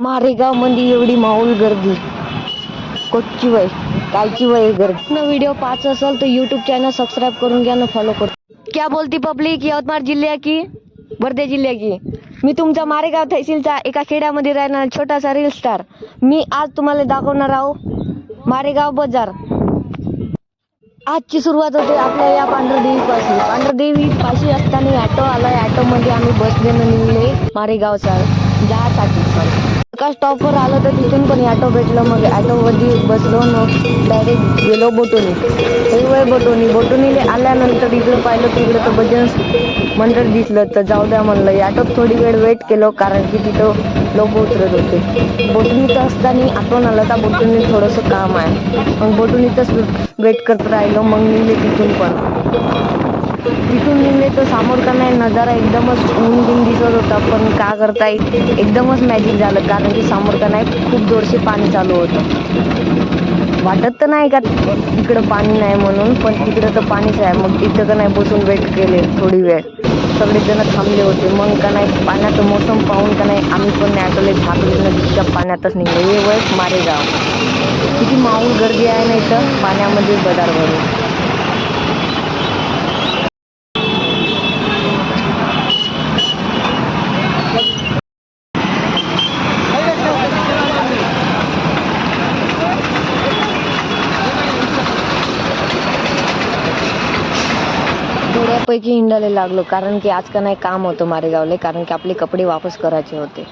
मारेगावमध्ये एवढी माऊल गर्दी. कोटची वय? कायची वय गर्दी. ना व्हिडिओ पाच असेल तर युट्यूब चॅनल सबस्क्राईब करून घ्या ना फॉलो करून. क्या बोलती पब्लिक यवतमाळ जिल्ह्या की? वर्धे जिल्ह्या की? मी तुमचा मारेगाव तहसीलचा एका खेड्यामध्ये राहणार छोटासा रील स्टार मी आज तुम्हाला दाखवणार आहो मारेगाव बाजार. आजची सुरुवात होते आपल्या या पांढरदेवी पांढरदेवी पाशी असताना ॲटो आलाय. ॲटोमध्ये आम्ही बसले निघले मारेगावचा. जासाठी. एका स्टॉपवर आलो तर तिथून पण ॲटो भेटलं. मग ॲटोमध्ये बसलो मग डायरेक्ट गेलो बोटोनी. हे वय बोटोनी. बोटोनीले आल्यानंतर इकडं पाहिलं तिकडं इकडं तर भजन मंडळ दिसलं. तर जाऊ द्या म्हणलं. ॲटोत थोडी वेळ वेट केलो कारण की तिथं लोक उतरत होते. बोटणीत असताना आठवण आलं तर बोटुनी थोडंसं काम आहे. मग बोटुनीतच वेट करत राहिलो. मग निघले तिथून पण. तिथून निघले तर समोर का नाही नजारा एकदमच ऊन बिन दिसत होता. पण का करता येईल एकदमच मॅजिक झालं. कारण की समोर का नाही खूप जोरसे पाणी चालू होतं. वाटत तर नाही का तिकडं पाणी नाही म्हणून पण तिकडं तर पाणीच आहे. मग तिथं का नाही बसून वेट केले थोडी वेळ? सगळेजण थांबले होते. मग का नाही पाण्याचं मोसम पाहून का नाही आम्ही पण नॅटोले झाकले नदीच्या पाण्यातच निघले. हे वय मारेगाव. किती माऊल गर्दी आहे नाही तर पाण्यामध्ये बदार भरून. थोड्यापैकी हिंडायला लागलो कारण की आज का नाही काम होतं मारेगावले कारण की आपले कपडे वापस करायचे होते.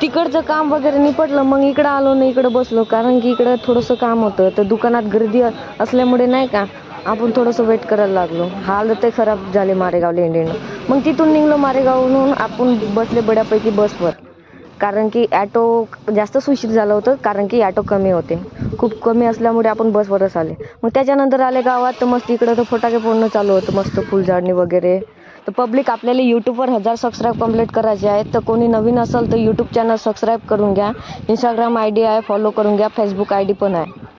तिकडचं काम वगैरे निपटलं मग इकडं आलो ना इकडं बसलो. कारण की इकडं थोडंसं काम होतं. तर दुकानात गर्दी असल्यामुळे नाही का आपण थोडंसं वेट करायला लागलो. हालत खराब झाले मारेगावला इंडियन मग तिथून निघलो मारेगावहून आपण बसले बऱ्यापैकी बसवर. कारण की ॲटो जास्तच उशीर झालं होतं कारण की ॲटो कमी होते. खूप कमी असल्यामुळे आपण बसवरच आले. मग त्याच्यानंतर आले गावात तर मस्त इकडं तर फटाके फोडणं चालू होतं मस्त फुलझाडणी वगैरे. तर पब्लिक आपल्याला यूट्यूबवर हजार सबस्क्राईब कंप्लीट करायचे आहेत तर कोणी नवीन असेल तर यूट्यूब चॅनल सबस्क्राईब करून घ्या. इंस्टाग्राम आय डी आहे फॉलो करून घ्या फेसबुक आय डी पण आहे.